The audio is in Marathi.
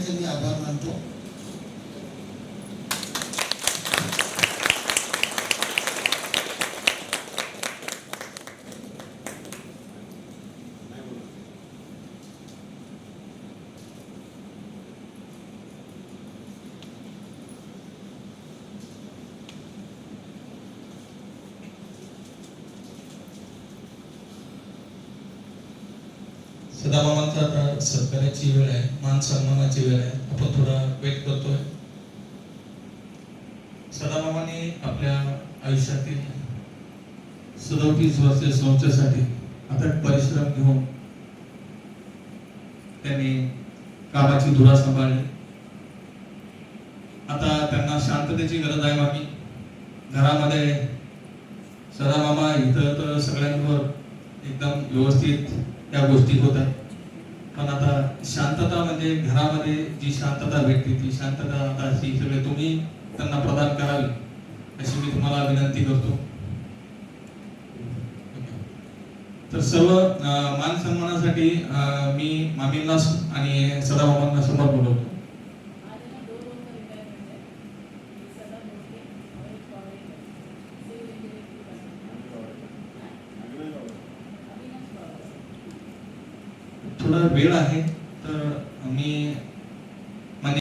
Ini abang. सदामामांचा आता सत्काराची वेळ आहे मान सन्मानाची वेळ आहे. आपण थोडा वेट करतोय. सदामामाने आपल्या आयुष्यातील सदोतीस वर्षे संस्थेसाठी आता परिश्रम घेऊन त्यांनी कामाची धुरा सांभाळली. आता त्यांना शांततेची गरज आहे मामी. घरामध्ये सदामामा इथं तर सगळ्यांवर एकदम व्यवस्थित त्या गोष्टी होत आहेत. पण आता शांतता म्हणजे घरामध्ये जी शांतता भेटते ती शांतता आता अशी सगळे तुम्ही त्यांना प्रदान करावी अशी मी तुम्हाला विनंती करतो. तर सर्व मानसन्मानासाठी मान सन्मानासाठी अं, मी मामींना आणि सदाबाबांना समोर बोलवतो थोडा वेळ आहे तर मी